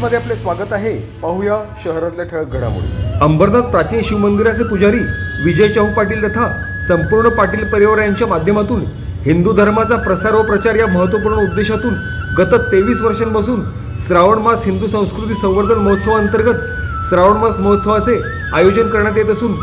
मध्ये आपले स्वागत आहे. पाहूया शहरातल्या ठळक घडामोडी. अंबरनाथ प्राचीन शिवमंदिराचे पुजारी विजय चाहू पाटील तथा संपूर्ण पाटील परिवार यांच्या माध्यमातून हिंदू धर्माचा प्रसार व प्रचार या महत्त्वपूर्ण उद्देशातून गत तेवीस वर्षांपासून श्रावण मास हिंदू संस्कृती संवर्धन महोत्सवाअंतर्गत श्रावण मास महोत्सवाचे आयोजन करण्यात येत असून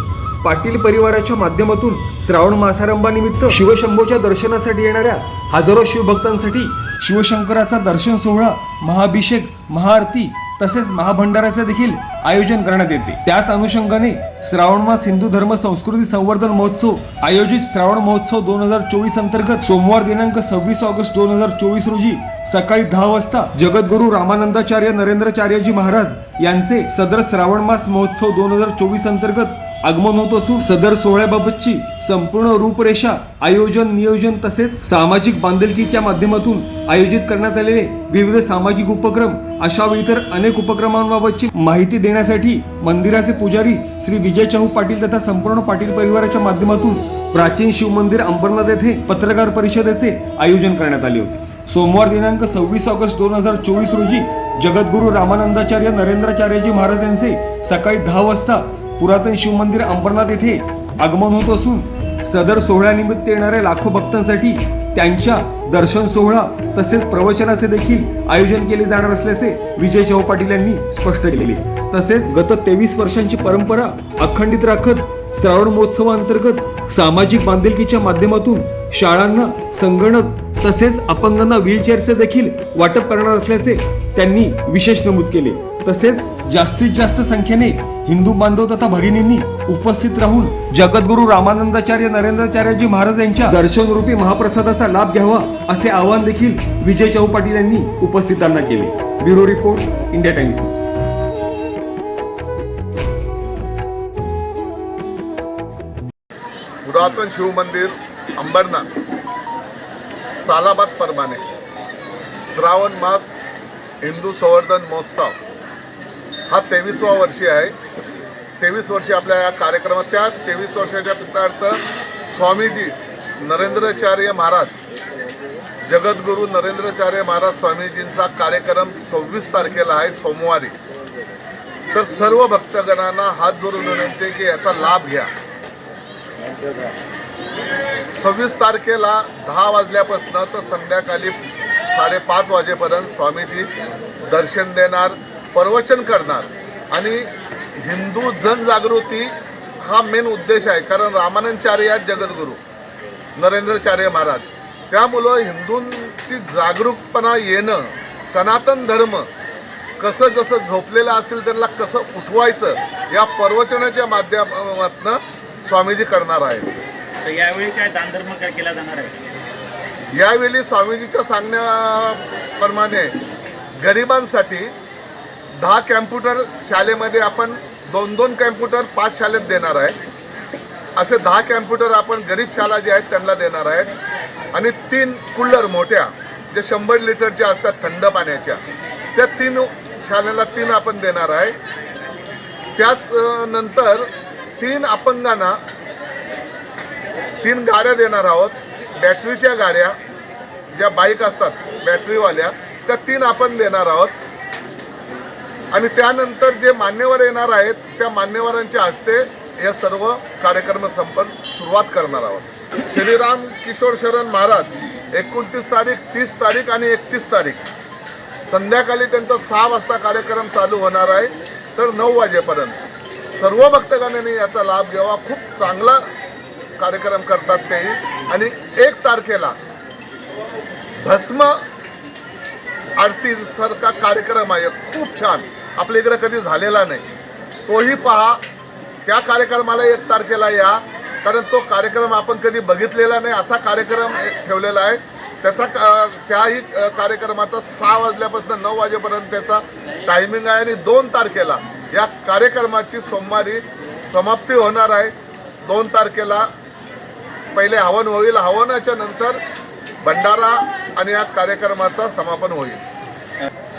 पाटील परिवाराच्या माध्यमातून श्रावण मासारंभानिमित्त शिवशंभोच्या दर्शनासाठी येणाऱ्या हजारो शिवभक्तांसाठी शिवशंकराचा दर्शन सोहळा महाअभिषेक महाआरती तसेच महाभंडाराचे देखील आयोजन करण्यात येते. त्याच अनुषंगाने श्रावण मास हिंदू धर्म संस्कृती संवर्धन महोत्सव आयोजित श्रावण महोत्सव दोन हजार चोवीस अंतर्गत सोमवार दिनांक सव्वीस ऑगस्ट दोन हजार चोवीस रोजी सकाळी दहा वाजता जगद्गुरू रामानंदाचार्य नरेंद्रचार्यजी महाराज यांचे सदर श्रावण मास महोत्सव दोन हजार चोवीस अंतर्गत आगमन होत असून सदर सोहळ्याबाबतची संपूर्ण रूपरेषा आयोजन नियोजन तसेच सामाजिक बांधिलकीच्या माध्यमातून आयोजित करण्यात आलेले विविध सामाजिक उपक्रम अशा व इतर अनेक उपक्रमांबाबतची माहिती देण्यासाठी मंदिराचे पुजारी श्री विजय चाहू पाटील तथा संपूर्ण पाटील परिवाराच्या माध्यमातून प्राचीन शिवमंदिर अंबरनाथ येथे पत्रकार परिषदेचे आयोजन करण्यात आले होते. सोमवार दिनांक सव्वीस ऑगस्ट दोन हजार चोवीस रोजी जगद्गुरू रामानंदाचार्य नरेंद्राचार्यजी महाराज यांचे सकाळी दहा वाजता पुरातन शिवमंदिर अंबरनाथ येथे आगमन होत असून सदर सोहळ्यानिमित्त येणाऱ्या लाखो भक्तांसाठी त्यांच्या दर्शन सोहळा तसेच प्रवचनाचे देखील आयोजन केले जाणार असल्याचे विजय चौपाटील पाटील यांनी स्पष्ट केले. तसेच गत तेवीस वर्षांची परंपरा अखंडित राखत श्रावण महोत्सवाअंतर्गत सामाजिक बांधिलकीच्या माध्यमातून शाळांना संगणक तसेच अपंगांना व्हीलचेअरचे देखील वाटप करणार असल्याचे त्यांनी विशेष नमूद केले. तसेच जास्तीत जास्त संख्येने हिंदू बांधव तथा भगिनींनी उपस्थित राहून जगद्गुरु रामानंदाचार्य नरेंद्राचार्यजी महाराज यांच्या दर्शनरूपी महाप्रसादाचा लाभ घ्यावा असे आवाहन देखील विजय चौपाटील पाटील यांनी उपस्थितांना केले. Bureau report India Times news. पुरातन शिवमंदिर अंबरनाथ. सालाबाद परमाने. श्रावण मास हिंदू संवर्धन महोत्सव. हा तेवीसवा वर्षी आहे. तेवीस वर्षी आपल्या या कार्यक्रमाच्या तेवीस वर्षाच्या पितार्थ स्वामीजी नरेंद्राचार्य महाराज जगद्गुरू नरेंद्राचार्य महाराज स्वामीजींचा कार्यक्रम सव्वीस तारखेला आहे सोमवारी. तर सर्व भक्तगणांना हात जोडून विनंती की याचा लाभ घ्या. सव्वीस तारखेला दहा वाजल्यापासून तर संध्याकाळी साडेपाच वाजेपर्यंत स्वामीजी दर्शन देणार प्रवचन करणार. आणि हिंदू जनजागृती हा मेन उद्देश आहे. कारण रामानंदचार्य आहेत जगद्गुरू नरेंद्रचार्य महाराज. त्यामुळं हिंदूंची जागरूकपणा येणं सनातन धर्म कसं जसं झोपलेलं असतील त्यांना कसं उठवायचं या प्रवचनाच्या माध्यमातून स्वामीजी करणार आहेत. तर यावेळी काय दानधर्म काय केला जाणार आहे? यावेळी स्वामीजीच्या सांगण्याप्रमाणे गरिबांसाठी दहा कॅम्प्युटर शाळेमध्ये आपण दोन दोन कॅम्प्युटर पाच शाळेत देणार आहे. असे दहा कॅम्प्युटर आपण गरीब शाळा जे आहेत त्यांना देणार आहेत आणि तीन कुल्लर मोठ्या जे शंभर लिटरच्या असतात थंड पाण्याच्या त्या तीन शाळेला तीन आपण देणार आहे. त्याच नंतर तीन अपंगांना तीन गाड्या देणार आहोत. बॅटरीच्या गाड्या ज्या बाईक असतात बॅटरीवाल्या त्या तीन आपण देणार आहोत. आणि त्यानंतर जे मान्यवर येणार आहेत त्या मान्यवरांच्या हस्ते या सर्व कार्यक्रम संपन्न सुरुवात करणार आहोत. श्रीराम किशोर शरण महाराज एकोणतीस तारीख तीस तारीख आणि एकतीस तारीख. संध्याकाळी त्यांचा सहा वाजता कार्यक्रम चालू होणार आहे तर नऊ वाजेपर्यंत. सर्व भक्तगणांनी याचा लाभ घ्यावा. खूप चांगला कार्यक्रम करतात तेही आणि एक तारखेला भस्म आरती सारखा कार्यक्रम आहे. खूप छान. आपल्या इकडे कधी झालेला नाही. तोही पहा. त्या कार्यक्रमाला एक तारखेला या. कारण तो कार्यक्रम आपण कधी बघितलेला नाही. असा कार्यक्रम ठेवलेला आहे. त्याचा का- त्याही कार्यक्रमाचा सहा वाजल्यापासून नऊ वाजेपर्यंत त्याचा टायमिंग आहे आणि दोन तारखेला या कार्यक्रमाची सोमवारी समाप्ती होणार आहे. दोन तारखेला पहिले हवन होईल. हवनाच्या नंतर भंडारा आणि या कार्यक्रमाचा समापन होईल.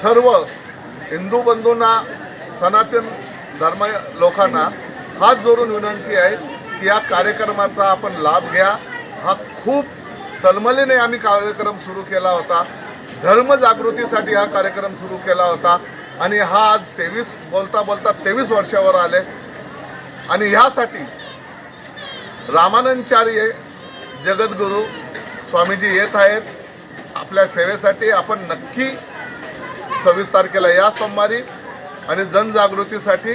सर्व हिंदू बंधूंना सनातन धर्म लोकांना हात जोडून विनंती आहे की या कार्यक्रमाचा आपण लाभ घ्या. हा खूप तलमलीने आम्ही कार्यक्रम सुरू केला होता. धर्म जागृतीसाठी हा कार्यक्रम सुरू केला होता. आणि हा आज तेवीस बोलता बोलता तेवीस वर्षावर आले. आणि ह्यासाठी रामानंदचार्य जगद्गुरू स्वामीजी येत आहेत. आपल्या सेवेसाठी आपण नक्की सव्वीस तारखेला या सोमवारी आणि जनजागृतीसाठी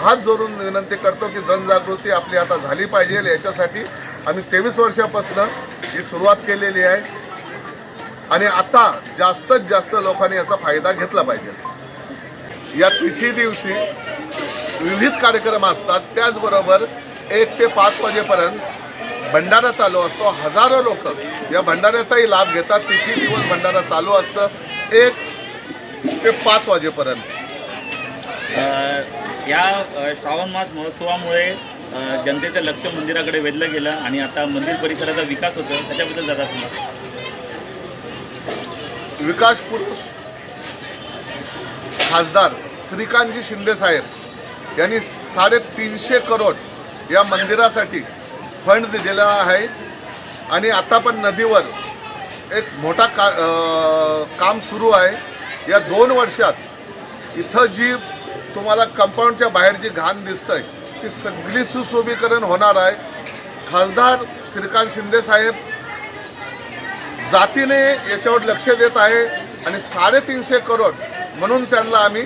हात जोडून विनंती करतो की जनजागृती आपली आता झाली पाहिजे. याच्यासाठी आम्ही तेवीस वर्षापासून ही सुरुवात केलेली आहे. आणि आता जास्तीत जास्त लोकांनी याचा फायदा घेतला पाहिजे. या तिसरी दिवशी विविध कार्यक्रम असतात. त्याचबरोबर एक ते पाच वाजेपर्यंत भंडारा चालू असतो. हजारो लोक या भंडाऱ्याचाही लाभ घेतात. तिसरी दिवस भंडारा चालू असतं. एक ते पाच वाजेपर्यंत. अ, या अ, श्रावण मास महोत्सवामुळे अ, जनतेचं लक्ष मंदिराकडे वेधलं गेलं आणि आता मंदिर परिसराचा विकास होतो त्याच्याबद्दल जरा सांगा. विकास पुरुष खासदार श्रीकांतजी शिंदे साहेब यांनी साडेतीनशे करोड या मंदिरासाठी फंड दिलेला आहे. आणि आता पण नदीवर एक मोठा का काम सुरू आहे. या दोन वर्षात इथं जी तुम्हाला कंपाऊंडच्या बाहेर जी घाण दिसतंय ती सगळी सुशोभीकरण होणार आहे. खासदार श्रीकांत शिंदे साहेब जातीने याच्यावर लक्ष देत आहे आणि साडेतीनशे करोड म्हणून त्यांना आम्ही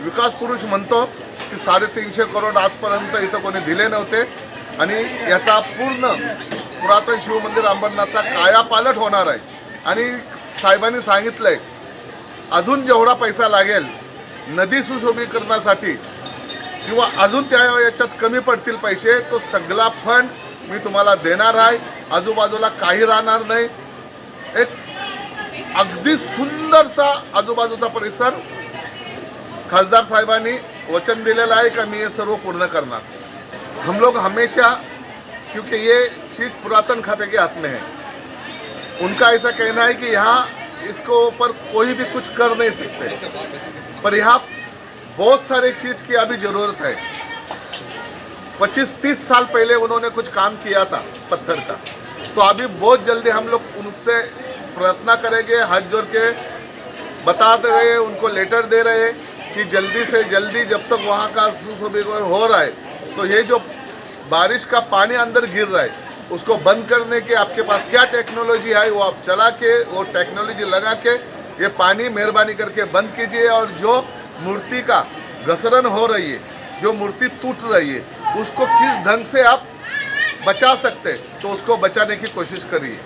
विकास पुरुष म्हणतो की साडेतीनशे करोड आजपर्यंत इथं कोणी दिले नव्हते. आणि याचा पूर्ण पुरातन शिवमंदिर अंबरनाथचा कायापालट होणार आहे. आणि साहेबांनी सांगितलंय अजून जेवढा पैसा लागेल नदी सुशोभीकरणासाठी किंवा अजून त्या याच्यात कमी पडतील पैसे तो सगळा फंड मी तुम्हाला देणार आहे. आजूबाजूला काही राहणार नाही. एक अगदी सुंदरसा आजूबाजूचा परिसर खासदार साहेबांनी वचन दिलेलं आहे का मी हे सर्व पूर्ण करणार. हम लोग हमेशा क्योंकि ये चीज़ पुरातन खाते के हाथ में है. उनका ऐसा कहना है कि यहाँ इसको ऊपर कोई भी कुछ कर नहीं सकते। पर यहाँ बहुत सारे चीज़ की अभी ज़रूरत है। पच्चीस, तीस साल पहले उन्होंने कुछ काम किया था पत्थर का। तो अभी बहुत जल्दी हम लोग उनसे प्रयत्न करेंगे, हाथ जोड़ के बता रहे उनको लेटर दे रहे कि जल्दी से जल्दी जब तक वहाँ का सुशोभीकरण हो रहा है तो ये जो बारिश का पानी अंदर गिर रहा है उसको बंद करने के आपके पास क्या टेक्नोलॉजी है, वो आप चला के, वो टेक्नोलॉजी लगा के, ये पानी मेहरबानी करके बंद कीजिए और जो मूर्ति का घसरन हो रही है, जो मूर्ति टूट रही है, उसको किस ढंग से आप बचा सकते तो उसको बचाने की कोशिश करिए।